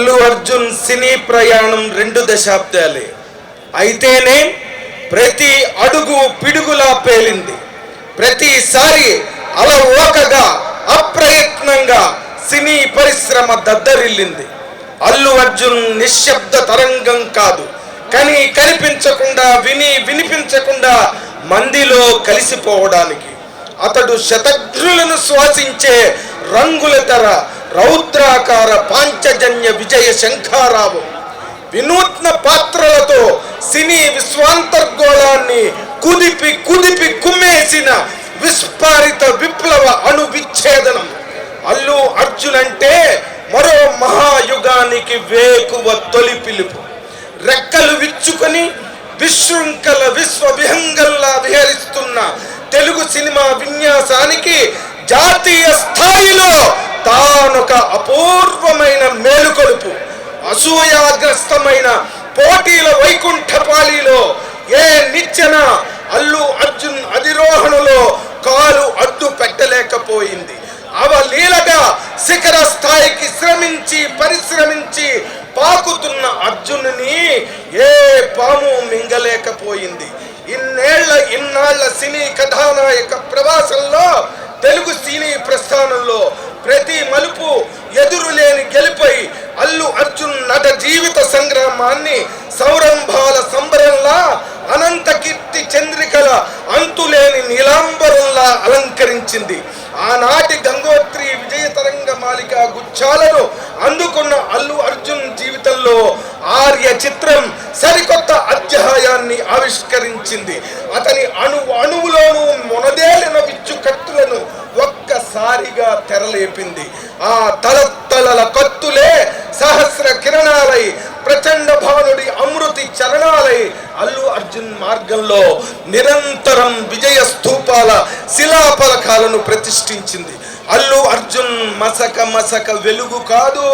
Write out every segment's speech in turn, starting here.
అల్లు అర్జున్ సినీ ప్రయాణం రెండు దశాబ్దాలే. అయితేనే ప్రతి అడుగు పిడుగులా పేలింది. ప్రతిసారి అలవోకగా అప్రయత్నంగా సినీ పరిశ్రమ దద్దరిల్లింది. అల్లు అర్జున్ నిశ్శబ్ద తరంగం కాదు. కని కనిపించకుండా విని వినిపించకుండా మందిలో కలిసిపోవడానికి. అతడు శతఘ్నులను శ్వాసించే రంగుల తెర రౌద్రాకార పాంచజన్య విజయ శంఖారావం. వినూత్న పాత్రలతో సినీ విశ్వాంతర్గోళాన్ని కుదిపి కుదిపి కుమ్మేసిన విస్ఫారిత విప్లవ అణు విచ్ఛేదనం. అల్లు అర్జున్ అంటే మరో మహాయుగానికి వేకువ తొలి పిలుపు. రెక్కలు విచ్చుకొని విశృంఖల విశ్వ విహంగల్లా విహరిస్తున్న తెలుగు సినిమా విన్యాసానికి జాతీయ స్థాయిలో తానొక అపూర్వమైన మేలుకొలుపు అసూయాగ్రస్తమైన పోటీల వైకుంఠపాళిలో ఏ నిచ్చెన అల్లు అర్జున్ అధిరోహణలో కాలు అడ్డు పెట్టలేకపోయింది. అవలీలగా శిఖర స్థాయికి శ్రమించి పరిశ్రమించి పాకుతున్న అర్జునుని ఏ పాము మింగలేకపోయింది. ఇన్నేళ్ళ ఇన్నాళ్ళ సినీ కథానాయక ప్రవాసంలో తెలుగు సినీ ప్రస్థానంలో ప్రతి మలుపు ఎదురులేని గెలుపై అల్లు అర్జున్ నట జీవిత సంగ్రామాన్ని సౌరంభాల సంబరంలా అనంత కీర్తి చంద్రికల అంతులేని నీలాంబరంలా అలంకరించింది. ఆనాటి గంగోత్రి విజయ తరంగ మాలిక గుచ్చాలను అందుకున్న అల్లు అర్జున్ జీవితంలో ఆర్య చిత్రం సరికొత్త అధ్యాయాన్ని ఆవిష్కరించింది. అతని అణు అణువులోనూ తెరలేపింది. ఆ తలతలల కత్తులే సహస్ర కిరణాలై ప్రచండ భానుడి అమృతి చరణాలై అల్లు అర్జున్ మార్గంలో నిరంతరం విజయ స్థూపాల శిలాఫలకాలను ప్రతిష్ఠించింది. అల్లు అర్జున్ మసక మసక వెలుగు కాదు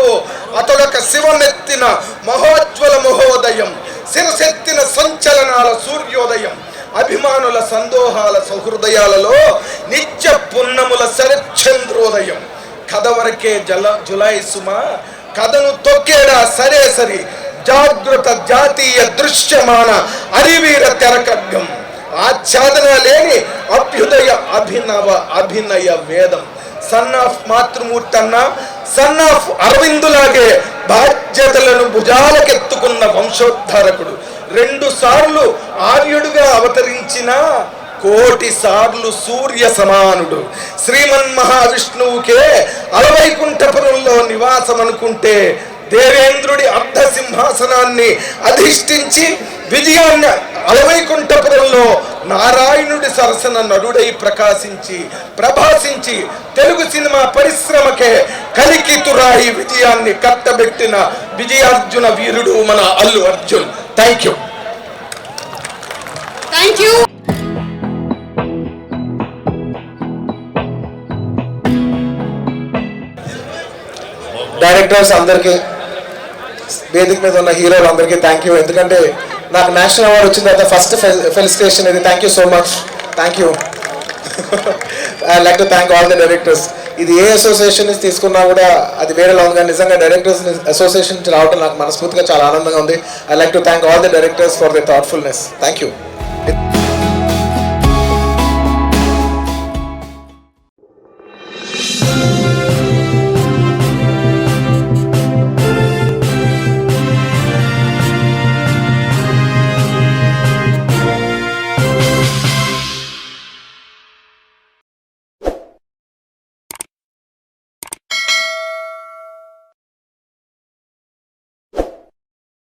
అతడొక శివమెత్తిన మహోజ్వల మహోదయం శిరసెత్తిన సంచలనాల సూర్యోదయం. అభిమానుల సందోహాల సహృదయాలలో నిత్య పున్నముల శరచంద్రోదయం కథ వరకే జల జులై సుమ కథను తొక్కేడా సరే సరి జాగృత జాతీయ దృశ్యమాన అరివీర తెరకడ్గం ఆచ్ఛాదన లేని అభ్యుదయ అభినవ అభినయ వేదం. సన్ ఆఫ్ మాతృమూర్తి అన్న సన్ ఆఫ్ అరవిందులాగే బాధ్యతలను భుజాలకెత్తుకున్న వంశోద్ధారకుడు. రెండు సార్లు ఆర్యుడుగా అవతరించిన కోటి సార్లు సూర్య సమానుడు. శ్రీమన్ మహావిష్ణువుకే అలవైకుంఠపురంలో నివాసం అనుకుంటే దేవేంద్రుడి అర్ధ సింహాసనాన్ని అధిష్ఠించి విజయాన్ని అలవైకుంఠపురంలో నారాయణుడి సరసన నరుడై ప్రకాశించి ప్రభాసించి తెలుగు సినిమా పరిశ్రమకే కలికితురాయి విజయాన్ని కట్టబెట్టిన విజయార్జున వీరుడు మన Allu Arjun. Thank you thank you directors అందరికీ వేదిక మీద ఉన్న హీరోలు అందరికీ థ్యాంక్ యూ ఎందుకంటే నాకు నేషనల్ అవార్డు వచ్చిన తర్వాత ఫస్ట్ ఫెలిసిటేషన్ ఇది. Thank you so much thank you I like to thank all the directors ఇది ఏ అసోసియేషన్ నుంచి తీసుకున్నా కూడా అది వేరేలా ఉంది కానీ నిజంగా డైరెక్టర్స్ అసోసియేషన్ నుంచి రావడం నాకు మనస్ఫూర్తిగా చాలా ఆనందంగా ఉంది. I like to thank all the directors for the thoughtfulness thank you